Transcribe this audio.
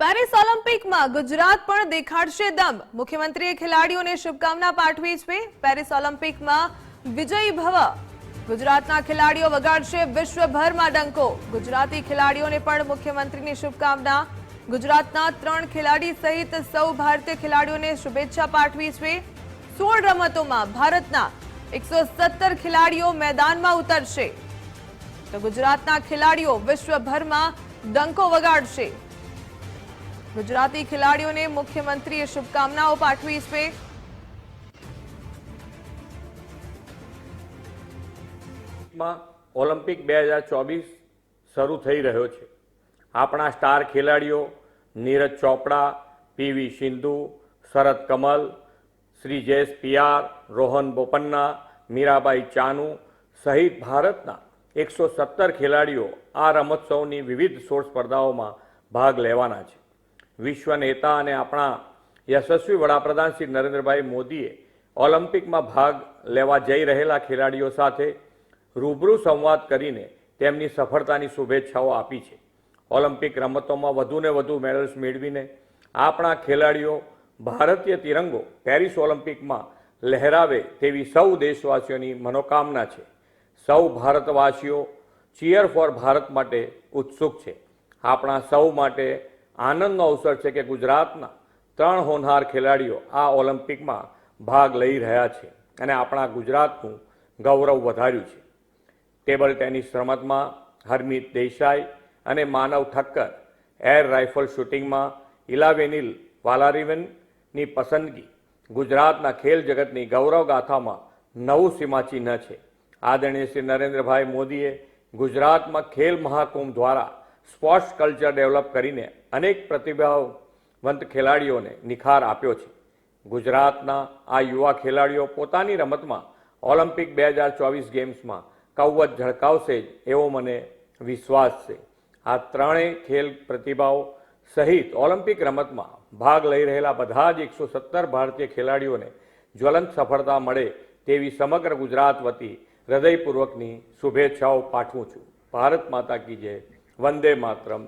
Paris ઓલિમ્પિકમાં Gujarat પણ દેખાડશે દમ. મુખ્યમંત્રીએ ખેલાડીઓને શુભકામના પાઠવી છે. પેરિસ ઓલિમ્પિકમાં વિજયી ભવ. ગુજરાતના ખેલાડીઓ વગાડશે વિશ્વભરમાં ડંકો. ગુજરાતી ખેલાડીઓને પણ મુખ્યમંત્રીની શુભકામના. ગુજરાતના ત્રણ ખેલાડી સહિત સૌ ભારતીય ખેલાડીઓને શુભેચ્છા પાઠવી છે. સોળ રમતોમાં ભારતના એકસો સત્તર ખેલાડીઓ મેદાનમાં ઉતરશે. તો ગુજરાતના ખેલાડીઓ વિશ્વભરમાં ડંકો વગાડશે. ગુજરાતી ખેલાડીઓને મુખ્યમંત્રીએ શુભકામનાઓ પાઠવી છે. ઓલિમ્પિક બે હજાર ચોવીસ શરૂ થઈ રહ્યો છે. આપણા સ્ટાર ખેલાડીઓ Neeraj Chopra P V Sindhu, Sharath Kamal, Sreejesh P R Rohan Bopanna, Mirabai Chanu સહિત ભારતના એકસો સત્તર ખેલાડીઓ આ રમોત્સવની વિવિધ સોળ સ્પર્ધાઓમાં ભાગ લેવાના છે. વિશ્વ નેતા અને આપણા યશસ્વી વડાપ્રધાન શ્રી નરેન્દ્રભાઈ મોદીએ ઓલિમ્પિકમાં ભાગ લેવા જઈ રહેલા ખેલાડીઓ સાથે રૂબરૂ સંવાદ કરીને તેમની સફળતાની શુભેચ્છાઓ આપી છે. ઓલિમ્પિક રમતોમાં વધુને વધુ મેડલ્સ મેળવીને આપણા ખેલાડીઓ ભારતીય તિરંગો પેરિસ ઓલિમ્પિકમાં લહેરાવે તેવી સૌ દેશવાસીઓની મનોકામના છે. સૌ ભારતવાસીઓ ચીયર ફોર ભારત માટે ઉત્સુક છે. આપણા સૌ માટે આનંદનો અવસર છે કે ગુજરાતના ત્રણ હોનહાર ખેલાડીઓ આ ઓલિમ્પિકમાં ભાગ લઈ રહ્યા છે અને આપણા ગુજરાતનું ગૌરવ વધાર્યું છે. ટેબલ ટેનિસ રમતમાં હરમીત દેસાઈ અને માનવ ઠક્કર એર રાઇફલ શૂટિંગમાં ઇલાવેનિલ વાલારીવનની પસંદગી ગુજરાતના ખેલ જગતની ગૌરવગાથામાં નવું સીમાચિહ્ન છે. આદરણીય શ્રી નરેન્દ્રભાઈ મોદીએ ગુજરાતમાં ખેલ મહાકુંભ દ્વારા સ્પોર્ટ્સ કલ્ચર ડેવલપ કરીને અનેક પ્રતિભાવંત ખેલાડીઓને નિખાર આપ્યો છે. ગુજરાતના આ યુવા ખેલાડીઓ પોતાની રમતમાં ઓલિમ્પિક બે હજાર ચોવીસ ગેમ્સમાં કૌવત ઝળકાવશે જ એવો મને વિશ્વાસ છે. આ ત્રણેય ખેલ પ્રતિભાઓ સહિત ઓલિમ્પિક રમતમાં ભાગ લઈ રહેલા બધા જ એકસો સત્તર ભારતીય ખેલાડીઓને જ્વલંત સફળતા મળે તેવી સમગ્ર ગુજરાત વતી હૃદયપૂર્વકની શુભેચ્છાઓ પાઠવું છું. ભારત માતા કી જય. વંદે માતરમ.